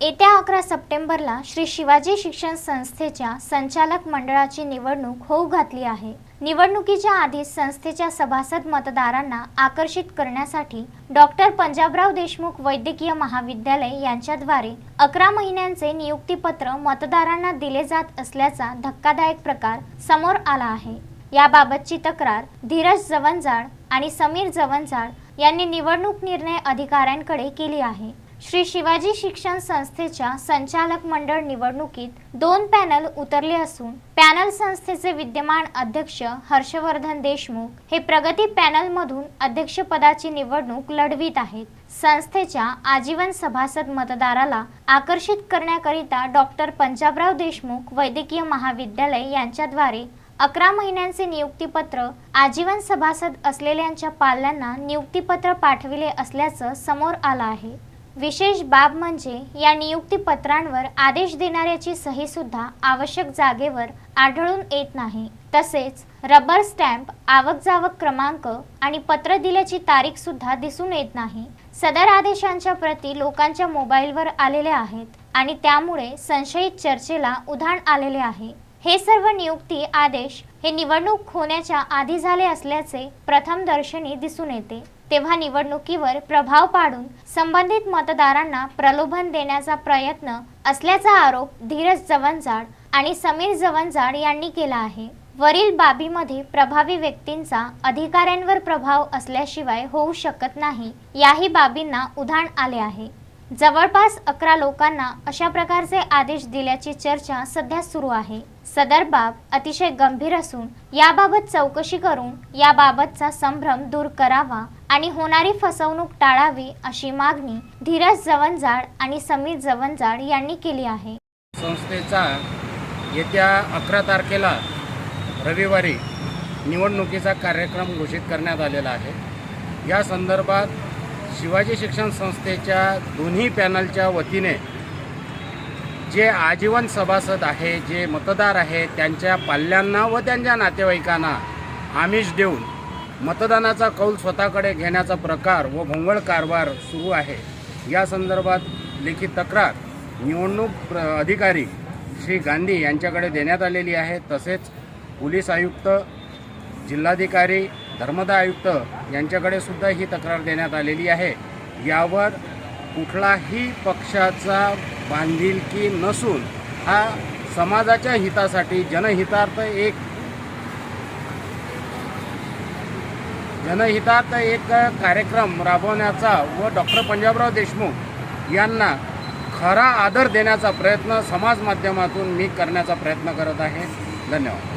येत्या अकरा सप्टेंबरला श्री शिवाजी शिक्षण संस्थेच्या संचालक मंडळाची निवडणूक होऊ घातली आहे. निवडणुकीच्या आधी संस्थेच्या सभासद मतदारांना आकर्षित करण्यासाठी डॉक्टर पंजाबराव देशमुख वैद्यकीय महाविद्यालय यांच्याद्वारे अकरा महिन्यांचे नियुक्तीपत्र मतदारांना दिले जात असल्याचा धक्कादायक प्रकार समोर आला आहे. याबाबतची तक्रार धीरज जवंजाळ आणि समीर जवंजाळ यांनी निवडणूक निर्णय अधिकाऱ्यांकडे केली आहे. श्री शिवाजी शिक्षण संस्थेच्या संचालक मंडळ निवडणुकीत दोन पॅनल उतरले असून पॅनल संस्थेचे विद्यमान अध्यक्ष हर्षवर्धन देशमुख हे प्रगती पॅनलमधून अध्यक्षपदाची निवडणूक लढवित आहेत. संस्थेच्या आजीवन सभासद मतदाराला आकर्षित करण्याकरिता डॉक्टर पंजाबराव देशमुख वैद्यकीय महाविद्यालय यांच्याद्वारे अकरा महिन्यांचे नियुक्तीपत्र आजीवन सभासद असलेल्यांच्या पाल्यांना नियुक्तीपत्र पाठविले असल्याचं समोर आलं आहे. विशेष बाब म्हणजे या नियुक्तीपत्रांवर आदेश देणाऱ्याची सही सुद्धा आवश्यक जागेवर आढळून येत नाही. तसेच रबर स्टॅम्प आवक जावक क्रमांक आणि पत्र दिल्याची तारीख सुद्धा दिसून येत नाही. सदर आदेशांच्या प्रती लोकांच्या मोबाईलवर आलेल्या आहेत आणि त्यामुळे संशयित चर्चेला उधाण आलेले आहे. हे सर्व नियुक्ती आदेश हे निवडणूक होण्याच्या आधी झाले असल्याचे प्रथम दर्शनी दिसून येते. तेव्हा निवडणुकीवर प्रभाव पाडून संबंधित मतदारांना प्रलोभन देण्याचा प्रयत्न असल्याचा आरोप धीरज जवंजाळ आणि समीर जवंजाळ यांनी केला आहे. वरील बाबीमध्ये प्रभावी व्यक्तींचा अधिकाऱ्यांवर प्रभाव असल्याशिवाय होऊ शकत नाही. याही बाबींना उधाण आले आहे. जवळपास अकरा लोकांना अशा प्रकारचे आदेश दिल्याची चर्चा सध्या सुरू आहे. सदर बाब अतिशय गंभीर असून याबाबत चौकशी करून याबाबतचा संभ्रम दूर करावा आणि होणारी फसवणूक टाळावी अशी मागणी धीरज जवंजाळ आणि समीर जवंजाळ यांनी केली आहे. संस्थेचा येत्या अकरा तारखेला रविवारी निवडणुकीचा कार्यक्रम घोषित करण्यात आलेला आहे. या संदर्भात शिवाजी शिक्षण संस्थेच्या दोन्ही पॅनलच्या वतीने जे आजीवन सभासद आहे जे मतदार आहे त्यांच्या पाल्यांना व त्यांच्या नातेवाईकांना आमिष देऊन मतदानाचा कौल स्वतःकडे घेण्याचा प्रकार व भोंगळ कारभार सुरू आहे. या संदर्भात लिखित तक्रार निवडणूक प्र अधिकारी श्री गांधी यांच्याकडे देण्यात आलेली आहे. तसेच पोलीस आयुक्त जिल्हाधिकारी धर्मदा आयुक्त यांच्याकडे सुद्धा ही तक्रार देण्यात आलेली आहे. यावर कुठलाही पक्षाचा बांधिलकी नसून हा समाजाच्या हितासाठी जनहितार्थ एक जनहितार्थ एक कार्यक्रम राबवण्याचा व डॉक्टर पंजाबराव देशमुख यांना खरा आदर देण्याचा प्रयत्न समाज माध्यमातून मी करण्याचा प्रयत्न करत आहे. धन्यवाद.